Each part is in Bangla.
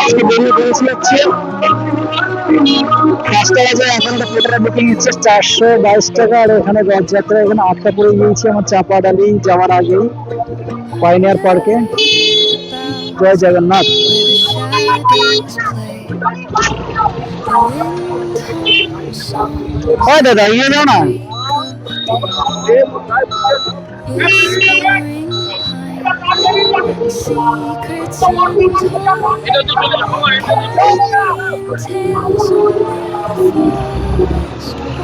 আজকে বেরিয়ে পাঁচটা বাজে এখন একটা ফ্লোটারের বুকিং হচ্ছে চারশো বাইশ টাকা আর এখানে রথযাত্রা এখানে আটটা পড়ে গিয়েছি আমার চাপাডালি যাওয়ার আগেই পাইনিয়ার পার্কে জয় জগন্নাথ। ও দাদা ইয়ে যাও না।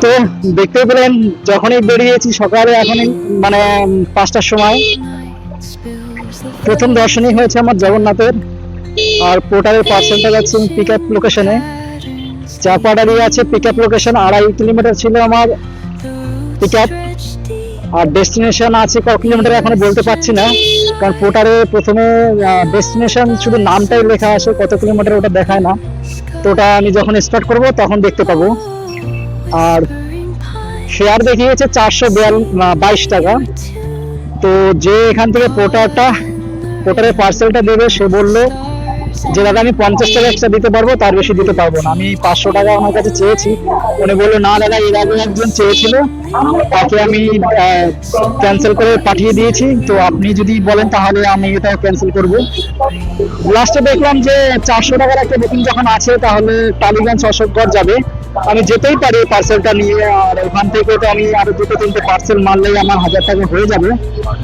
তো দেখতে পেলেন, যখনই বেরিয়েছি সকালে, এখনই মানে পাঁচটার সময়। প্রথম দর্শনই হয়েছে আমার জগন্নাথের, আর পোর্টারের পার্সেলটা যাচ্ছে পিক আপ লোকেশনে চাপাডারি আছে পিক আপ লোকেশন আড়াই কিলোমিটার ছিল আমার পিক আপ আর ডেস্টিনেশন আছে কত কিলোমিটার এখনও বলতে পারছি না। কারণ পোটারে প্রথমে ডেস্টিনেশন শুধু নামটাই লেখা আছে, কত কিলোমিটার ওটা দেখায় না। তো ওটা আমি যখন স্টার্ট করব, তখন দেখতে পাবো। আর শেয়ার দেখিয়েছে চারশো বাইশ টাকা। তো যে এখান থেকে পোটারটা পোটারের পার্সেলটা দেবে, সে বলল যে দাদা, আমি পঞ্চাশ টাকা এক্সট্রা দিতে পারব, তার বেশি দিতে পারব না। আমি পাঁচশো টাকা আমার কাছে চেয়েছি। উনি বলল, না দাদা, এর আগে একজন চেয়েছিল। তাকে আমি ক্যান্সেল করে পাঠিয়ে দিয়েছি। তো আপনি যদি বলেন, তাহলে আমি এটা ক্যান্সেল করব। লাস্টে দেখলাম যে, চারশো টাকার একটা বুকিং যখন আছে, তাহলে টালিগঞ্জ অশোকগড় যাবে। আমি যেতেই পারি পার্সেলটা নিয়ে, আর ওখান থেকে তো আমি আরও দুটো তিনটে পার্সেল মারলেই আমার হাজার টাকা হয়ে যাবে।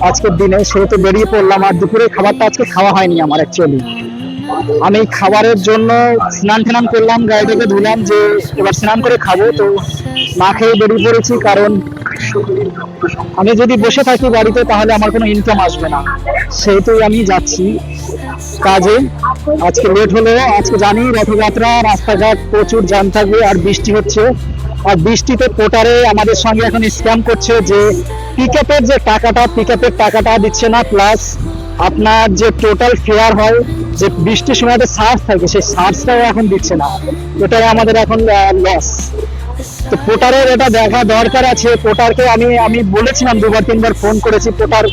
আজকের দিনে, সেহেতু বেরিয়ে পড়লাম, আর দুপুরে খাবারটা আজকে খাওয়া হয়নি আমার অ্যাকচুয়ালি আমি খাবারের জন্য স্নান টান করলাম গাড়িটাকে ধুলাম যে এবার স্নান করে খাব। তো না খেয়ে বেরিয়ে পড়েছি কারণ আমি যদি বসে থাকি বাড়িতে তাহলে আমার কোনো ইনকাম আসবে না। সেহেতু আমি যাচ্ছি কাজে। আজকে লেট হলে, আজকে জানি রথযাত্রা, রাস্তাঘাট প্রচুর জ্যাম থাকবে আর বৃষ্টি হচ্ছে। আর বৃষ্টিতে পোটারে আমাদের সঙ্গে এখন স্ক্যাম করছে যে পিক যে টাকাটা পিক টাকাটা দিচ্ছে না প্লাস আপনার যে টোটাল ফেয়ার হয়, যে বৃষ্টির সময় একটা সার্চ থাকে, সেই সার্চটাও এখন দিচ্ছে না। এটাই আমাদের এখন লস তো পোটারের এটা দেখা দরকার আছে। পোটারকে আমি আমি বলেছিলাম দুবার, তিনবার ফোন করেছি পোটার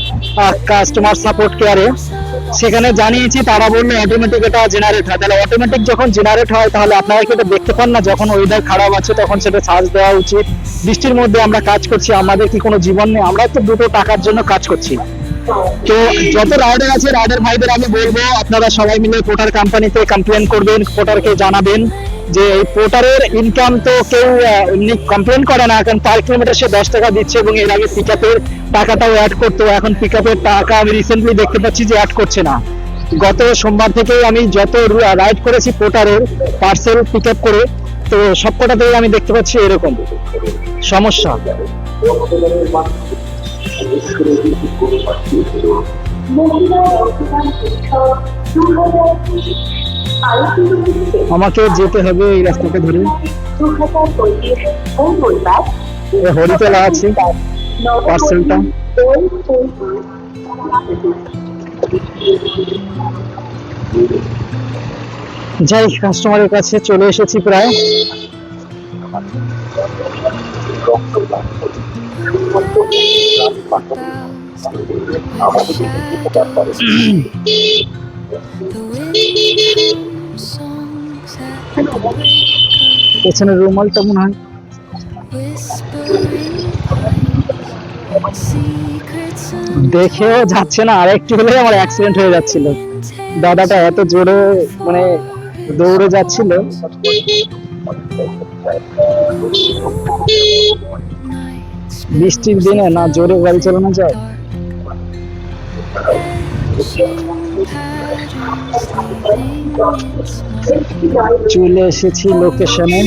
কাস্টমার সাপোর্ট কেয়ারে সেখানে জানিয়েছি, তারা বলল অটোমেটিক এটা জেনারেট হয়। তাহলে অটোমেটিক যখন জেনারেট হয়, তাহলে আপনারা কি এটা দেখতে পান না? যখন ওয়েদার খারাপ আছে, তখন সেটা সার্চ দেওয়া উচিত। বৃষ্টির মধ্যে আমরা কাজ করছি, আমাদের কি কোনো জীবন নেই? আমরা তো দুটো টাকার জন্য কাজ করছি। তো যত রাইডার আছে রাইডার ভাইদের আমি বলব, আপনারা সবাই মিলে পোর্টার কোম্পানিতে কমপ্লেন করবেন পোর্টারকে জানাবেন যে এই পোর্টারের ইনকাম তো কেউ কমপ্লেন করে না, কারণ পার কিলোমিটার সে দশ টাকা দিচ্ছে এবং এর আগে পিক আপের টাকাটাও অ্যাড করতো। এখন পিক আপের টাকা আমি রিসেন্টলি দেখতে পাচ্ছি যে অ্যাড করছে না। গত সোমবার থেকে আমি যত রাইড করেছি পোর্টারের পার্সেল পিক আপ করে, তো সবকটাতেই আমি দেখতে পাচ্ছি এরকম সমস্যা। আমাকে যেতে হবে এই রাস্তাটা ধরে। হরিতলা আছে। পার্সেলটা। যাই কাস্টমারের কাছে চলে এসেছি প্রায়। পেছনে রুমালটা মনে হয়। দেখেও যাচ্ছে না আর একটু হলে আমার অ্যাক্সিডেন্ট হয়ে যাচ্ছিল। দাদাটা এত জোরে মানে দৌড়ে যাচ্ছিল। বৃষ্টির দিনে না জোরে গাড়ি চালানো যায়? চলে এসেছি লোকেশনে।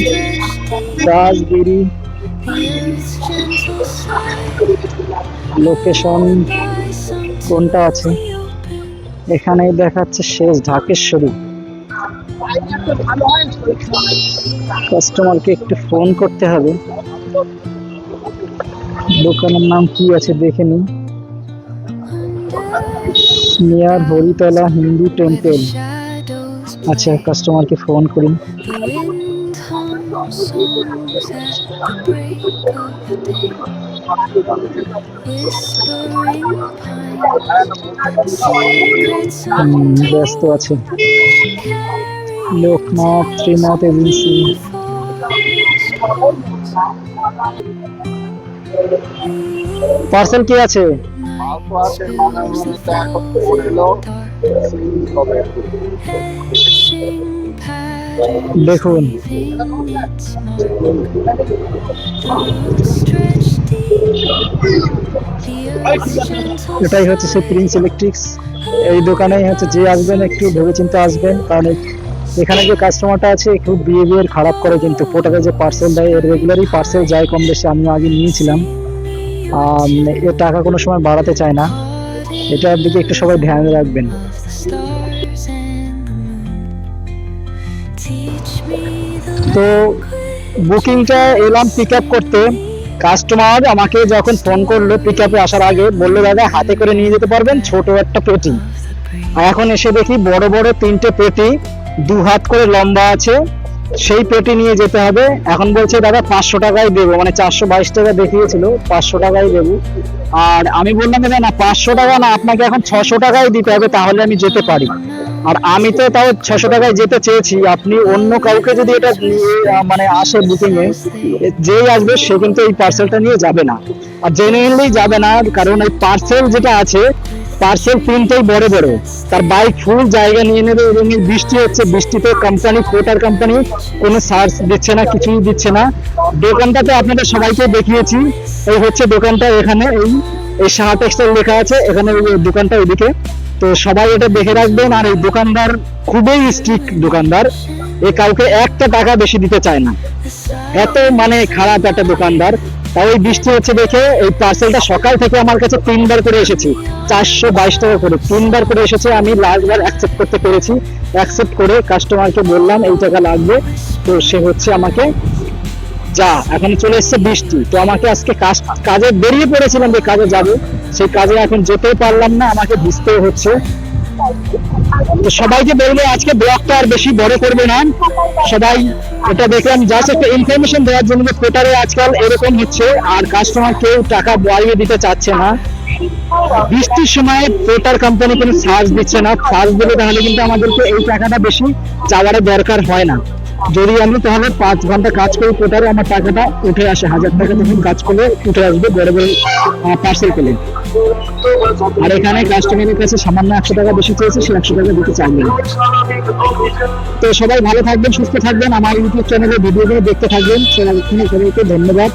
রাজগিরি। লোকেশন কোনটা আছে? এখানে দেখাচ্ছে শেষ ঢাকেশ্বরী। কাস্টমারকে একটু ফোন করতে হবে। দোকানের নাম কি আছে দেখে নিন। Near Haritala Hindu temple. আচ্ছা কাস্টমারকে ফোন করি হুম, ব্যস্ত আছে। লোকনাথ ত্রিনাথ এজেন্সি। পার্সেল কি আছে? দেখুন। এটাই হচ্ছে সেই প্রিন্স ইলেকট্রিক্স এই দোকানেই হচ্ছে যে আসবেন, একটু ভেবেচিন্তে আসবেন, কারণ এখানে যে কাস্টমারটা আছে একটু বিহেভিয়ার খারাপ করে কিন্তু। পোটাকে যে পার্সেল দেয় এর রেগুলারই পার্সেল যায় কম বেশি আমি আগে নিয়েছিলাম। এর টাকা কোনো সময় বাড়াতে চায় না। এটার দিকে একটু সবাই ধ্যান রাখবেন। তো বুকিংটা এলাম পিক আপ করতে। কাস্টমার আমাকে যখন ফোন করল পিক আপে আসার আগে বলল দাদা হাতে করে নিয়ে যেতে পারবেন? ছোট একটা পেটি। আর এখন এসে দেখি বড় বড় তিনটে পেটি দু হাত করে লম্বা আছে। সেই পেটি নিয়ে যেতে হবে। এখন বলছে, দাদা, পাঁচশো টাকায় দেবো। মানে চারশো বাইশ টাকা দেখিয়েছিল, পাঁচশো টাকায় দেবো। আর আমি বললাম, দাদা, না, পাঁচশো টাকা না, আপনাকে এখন ছশো টাকায় দিতে হবে, তাহলে আমি যেতে পারি। আর আমি তো তাও ছশো টাকায় যেতে চেয়েছি। আপনি অন্য কাউকে যদি এটা মানে আসে বুকিং এ, যেই আসবে, সে কিন্তু এই পার্সেলটা নিয়ে যাবে না। আর জেনুইনলি যাবে না, কারণ এই পার্সেল যেটা আছে পার্সেল প্রিন্টটাই বড় বড়। তার বাইক ফুল জায়গা নিয়ে নেবে এবং এই বৃষ্টি হচ্ছে, বৃষ্টিতে কোম্পানি কোটার কোম্পানি কোনো সার্চ দিচ্ছে না, কিছুই দিচ্ছে না। দোকানটা তো আপনাদের সবাইকে দেখিয়েছি, এই হচ্ছে দোকানটা এখানে, এই এই সাহা টেক্সটাইল লেখা আছে, এখানে দোকানটা ওইদিকে তো সবাই এটা দেখে রাখবেন, আর এই দোকানদার খুবই স্ট্রিক্ট দোকানদার। এ কাউকে একটা টাকা বেশি দিতে চায় না। এত মানে খারাপ একটা দোকানদার। তাও এই বৃষ্টি হচ্ছে দেখে এই পার্সেলটা সকাল থেকে আমার কাছে তিনবার করে এসেছি। চারশো বাইশ টাকা করে। তিনবার করে এসেছে, আমি লাস্টবার অ্যাকসেপ্ট করতে পেরেছি। অ্যাকসেপ্ট করে কাস্টমারকে বললাম, এই টাকা লাগবে। তো সে হচ্ছে আমাকে, যা, এখন চলে এসেছে বৃষ্টি। তো আমাকে আজকে কাজ, কাজে বেরিয়ে পড়েছিলাম যে কাজে যাব। সেই কাজে এখন যেতেও পারলাম না, আমাকে ভিজতেও হচ্ছে। সবাইকে বলব, আজকে ব্লগটা আর বেশি বড় করবে না। সবাই এটা দেখলাম জাস্ট একটা ইনফরমেশন দেওয়ার জন্য যে কোটারে আজকাল এরকম হচ্ছে, আর কাস্টমার কেউ টাকা বাড়িয়ে দিতে চাচ্ছে না। বৃষ্টির সময় পেটার কোম্পানি কোনো সার্জ দিচ্ছে না। সার্জ দিলে তাহলে কিন্তু আমাদেরকে এই টাকাটা বেশি চাওয়ার দরকার হয় না। যদি আমি তাহলে পাঁচ ঘণ্টা কাজ করি টোটাল আমার টাকাটা উঠে আসে, হাজার টাকা তখন কাজ করলে উঠে আসবে বড় বড় পার্সেল পেলে। আর এখানে কাস্টমারের কাছে সামান্য একশো টাকা বেশি চেয়েছে, সে একশো টাকা দিতে চাইবে তো সবাই ভালো থাকবেন, সুস্থ থাকবেন। আমার ইউটিউব চ্যানেলে ভিডিওগুলো দেখতে থাকবেন। সেখানে সবাইকে ধন্যবাদ।